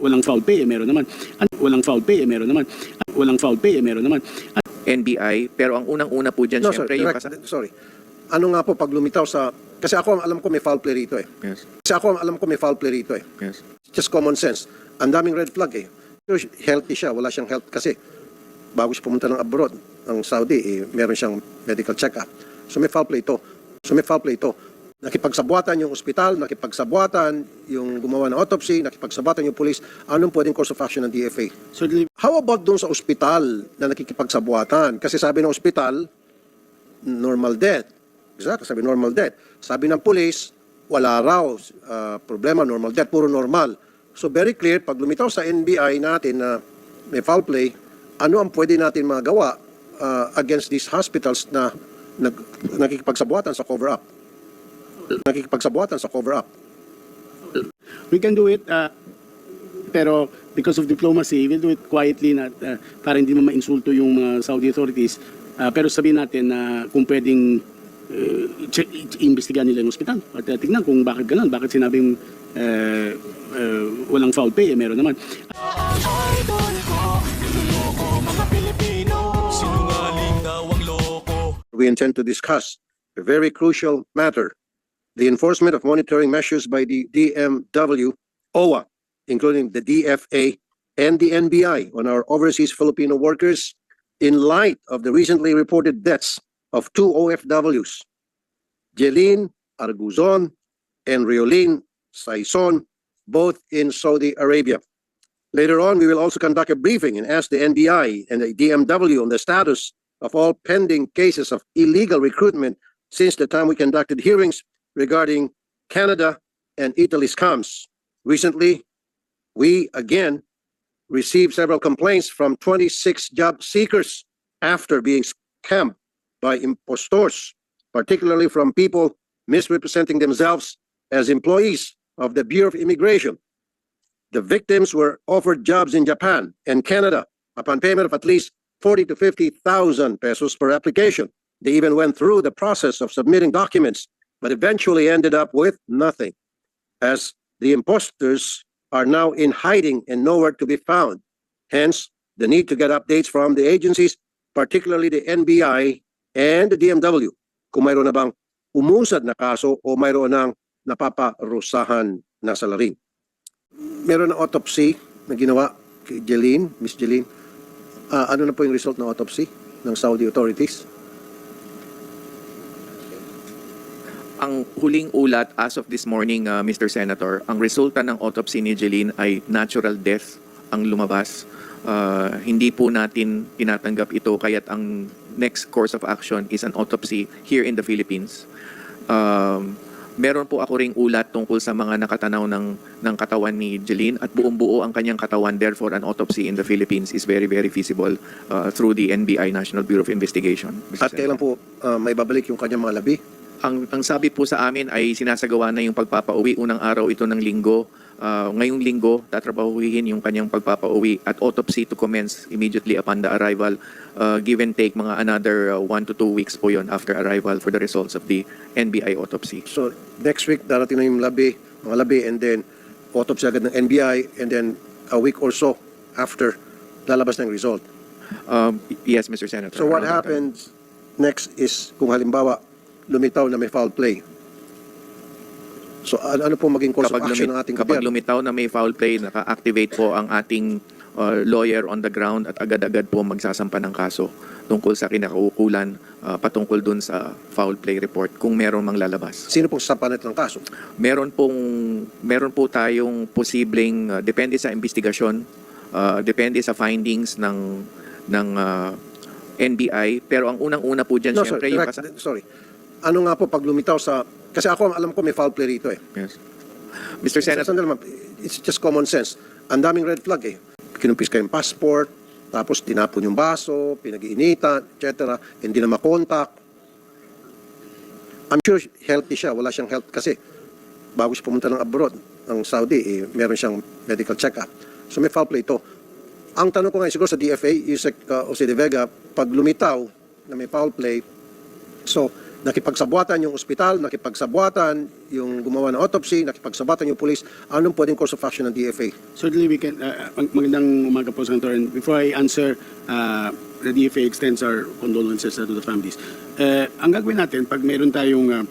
Walang foul play, eh, meron naman. Walang foul play, eh, meron naman. Walang foul play, eh, meron naman. NBI. Pero ang unang-una po dyan, No, syempre, sorry, yung direct, kasa- sorry. Ano nga po pag lumitaw sa... Kasi ako ang alam ko may foul play rito eh. Yes, Kasi ako ang alam ko may foul play rito eh. yes. Just common sense. Ang daming red flag eh. Pero healthy siya, wala siyang health kasi bago siya pumunta ng abroad, ang Saudi, eh, meron siyang medical check-up. So may foul play ito. So may foul play ito. Nakipagsabuatan yung ospital, nakipagsabuatan yung gumawa ng autopsy, nakipagsabuatan yung police. Anong pwedeng course of action ng DFA? so, How about doon sa ospital na nakikipagsabuatan? Kasi sabi ng ospital, normal death. Exactly, sabi normal death. Sabi ng police, wala raw uh, problema, normal death, puro normal. So very clear, pag lumitaw sa NBI natin na may foul play, ano ang pwede natin magawa uh, against these hospitals na nag, nakikipagsabuatan sa cover-up? Nakikipagsabuatan sa cover-up. we can do it, uh, pero because of diplomacy, we'll do it quietly na, uh, para hindi mo mainsulto yung mga Saudi authorities. Uh, pero sabihin natin na kung pwedeng uh, check, iimbestigahan nila yung ospital. At uh, tignan kung bakit ganun, bakit sinabing uh, uh, walang foul play, eh, meron naman. We intend to discuss a very crucial matter, the enforcement of monitoring measures by the DMW, OWA, including the DFA and the NBI on our overseas Filipino workers in light of the recently reported deaths of two OFWs, Jeline Arguzon and Riolin Saison, both in Saudi Arabia. Later on, we will also conduct a briefing and ask the NBI and the DMW on the status of all pending cases of illegal recruitment since the time we conducted hearings regarding Canada and Italy's scams. Recently, we again received several complaints from 26 job seekers after being scammed by impostors, particularly from people misrepresenting themselves as employees of the Bureau of Immigration. The victims were offered jobs in Japan and Canada upon payment of at least 40 to 50,000 pesos per application. They even went through the process of submitting documents, but eventually ended up with nothing, as the imposters are now in hiding and nowhere to be found. Hence, the need to get updates from the agencies, particularly the NBI and the DMW, kung mayroon na bang umusad na kaso o mayroon ng napaparusahan na salarin. Meron na autopsy na ginawa kay Jeline, Miss Jeline. Ah, ano na po yung result ng autopsy ng Saudi authorities? Ang huling ulat as of this morning, uh, Mr. Senator, ang resulta ng autopsy ni Jeline ay natural death ang lumabas. Uh, hindi po natin tinatanggap ito kaya't ang next course of action is an autopsy here in the Philippines. Um, meron po ako ring ulat tungkol sa mga nakatanaw ng, ng katawan ni Jeline at buong buo ang kanyang katawan. Therefore, an autopsy in the Philippines is very, very feasible uh, through the NBI, National Bureau of Investigation. Mr. At kailan po ah, may babalik yung kanyang mga labi? Ang, ang sabi po sa amin ay sinasagawa na yung pagpapauwi. Unang araw ito ng linggo. Ah, ngayong linggo, tatrabahuhin yung kanyang pagpapauwi at autopsy to commence immediately upon the arrival. Ah, give and take mga another uh, one to two weeks po yon after arrival for the results of the NBI autopsy. So, next week, darating na yung labi, mga labi, and then autopsy agad ng NBI, and then a week or so after, lalabas yung result. Um, yes, Mr. Senator. So what happens next is kung halimbawa lumitaw na may foul play. So ano, ano po maging course of kapag, action lumit- ng ating kapag gobyerno? lumitaw na may foul play, naka-activate po ang ating uh, lawyer on the ground at agad-agad po magsasampa ng kaso tungkol sa kinakaukulan uh, patungkol dun sa foul play report kung meron mang lalabas. Sino pong sasapanit ng kaso? Meron pong meron po tayong posibleng uh, depende sa investigasyon, uh, depende sa findings ng ng uh, NBI pero ang unang-una po diyan No, syempre sorry, yung direct- sorry. Ano nga po pag lumitaw sa... Kasi ako alam ko may foul play rito eh. Yes. Mr. Senator, Sandali it's just common sense. Ang daming red flag eh. Kinumpis ka yung passport, tapos tinapon yung baso, pinag-iinitan, etc. Hindi na makontak. I'm sure healthy siya. Wala siyang health kasi bago siya pumunta ng abroad, ng Saudi, eh, meron siyang medical check-up. So may foul play ito. Ang tanong ko ngayon siguro sa DFA, Yusek uh, Jose de Vega, pag lumitaw na may foul play, so nakipagsabuatan yung ospital, nakipagsabuatan yung gumawa ng autopsy, nakipagsabuatan yung police, anong pwedeng course of action ng DFA? Certainly, we can, uh, mag- magandang umaga po, Senator. And before I answer, uh, the DFA extends our condolences uh, to the families. Uh, ang gagawin natin, pag meron tayong uh,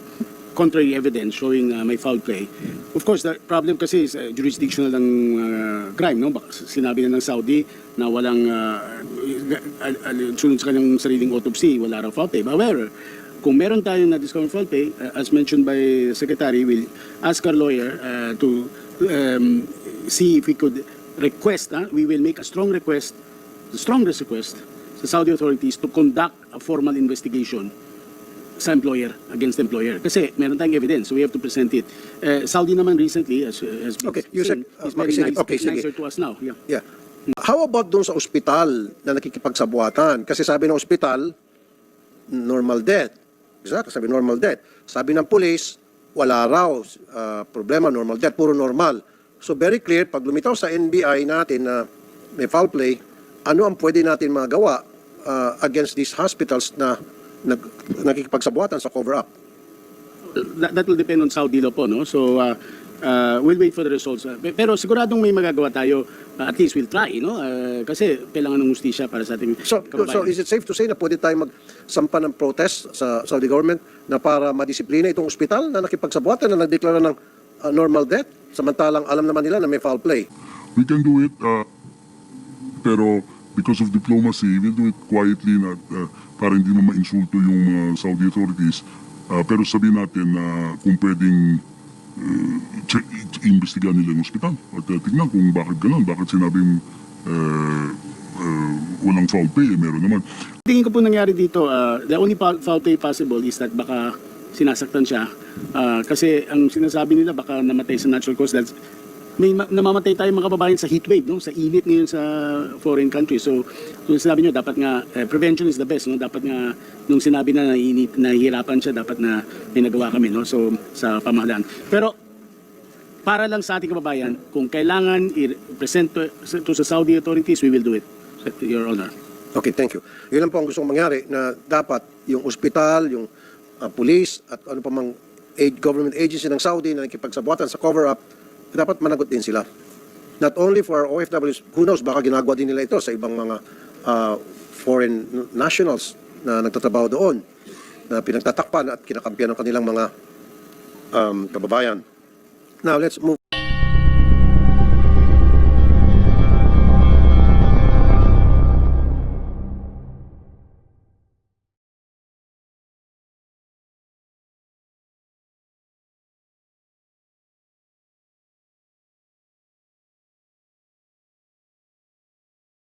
contrary evidence showing uh, may foul play, of course, the problem kasi is uh, jurisdictional ng uh, crime, no? Sinabi na ng Saudi na walang uh, sunod sa kanyang sariling autopsy, wala raw foul play. However, kung meron tayong play, uh, as mentioned by the Secretary, we'll ask our lawyer uh, to um, see if we could request, uh, we will make a strong request, the strongest request sa Saudi authorities to conduct a formal investigation sa employer, against the employer. Kasi meron tayong evidence, so we have to present it. Uh, Saudi naman recently, as, as Okay, Yusek, seen, uh, okay, sige, nice, okay, sige. nicer to us now. Yeah. Yeah. How about doon sa ospital na nakikipagsabuatan? Kasi sabi ng ospital, normal death. Exactly, sabi normal death. Sabi ng police, wala raw uh, problema, normal death, puro normal. So very clear, pag lumitaw sa NBI natin na may foul play, ano ang pwede natin magawa uh, against these hospitals na nag, nakikipagsabuatan sa cover-up? that, that will depend on Saudi law po, no? So, uh, uh, we'll wait for the results. Pe- pero siguradong may magagawa tayo, at least we'll try, no? Uh, kasi kailangan ng justisya para sa ating So, kababayan. so is it safe to say na pwede tayong magsampa ng protest sa Saudi government na para madisiplina itong ospital na nakipagsabuatan na nagdeklara ng uh, normal death samantalang alam naman nila na may foul play? We can do it, uh, pero because of diplomacy, we'll do it quietly na uh, para hindi mo ma-insulto yung uh, Saudi authorities. Uh, pero sabihin natin na kung pwedeng uh, check, investigahan nila yung ospital at uh, tignan kung bakit ganun, bakit sinabing uh, uh, walang foul play, eh, meron naman. Tingin ko po nangyari dito, uh, the only foul play possible is that baka sinasaktan siya. Uh, kasi ang sinasabi nila baka namatay sa natural cause. That's, may ma- namamatay tayo mga kababayan sa heat wave, no? sa init ngayon sa foreign country. So, kung sinabi nyo, dapat nga, eh, prevention is the best. No? Dapat nga, nung sinabi na nainit, nahihirapan siya, dapat na may nagawa kami no? so, sa pamahalaan. Pero, para lang sa ating kababayan, kung kailangan i-present to, to sa Saudi authorities, we will do it, Your Honor. Okay, thank you. Yun lang po ang gusto kong mangyari na dapat yung ospital, yung uh, police at ano pa mang aid, government agency ng Saudi na nakipagsabuatan sa cover-up, dapat managot din sila. Not only for OFWs, who knows, baka ginagawa din nila ito sa ibang mga uh, foreign nationals na nagtatrabaho doon na pinagtatakpan at kinakampiyan ng kanilang mga um, kababayan. Now, let's move